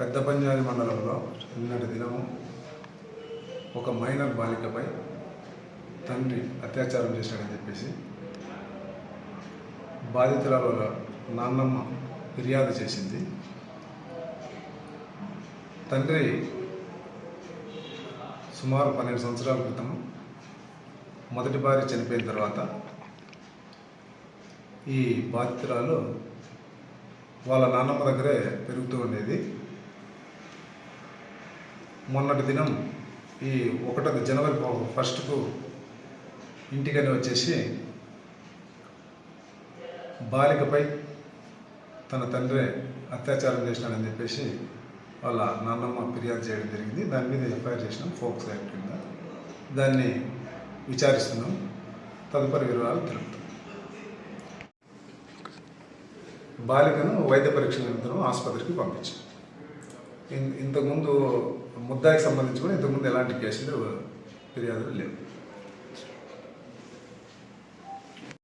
పెద్ద పంజాబీ మండలంలో నిన్నటి దినము ఒక మైనర్ బాలికపై తండ్రి అత్యాచారం చేశాడని చెప్పేసి బాధితురాల నాన్నమ్మ ఫిర్యాదు చేసింది. తండ్రి సుమారు పన్నెండు సంవత్సరాల క్రితం మొదటి భార్య చనిపోయిన తర్వాత ఈ బాధితురాలు వాళ్ళ నాన్నమ్మ దగ్గరే పెరుగుతూ ఉండేది. మొన్నటి దినం ఈ ఒకట జనవరి ఫస్ట్కు ఇంటికని వచ్చేసి బాలికపై తన తండ్రి అత్యాచారం చేసినాడని చెప్పేసి వాళ్ళ నాన్నమ్మ ఫిర్యాదు చేయడం జరిగింది. దాని మీద ఎఫ్ఐఆర్ చేసినాం ఫోక్స్ యాక్ట్ కింద. దాన్ని విచారిస్తున్నాం. తదుపరి వివరాలు తెలుపుతాం. బాలికను వైద్య పరీక్ష నిమిత్తం ఆసుపత్రికి పంపించాం. ఇన్- ఇంతకుముందు ముద్దాయికి సంబంధించి కూడా ఇంతకుముందు ఎలాంటి కేసులు ఫిర్యాదులు లేవు.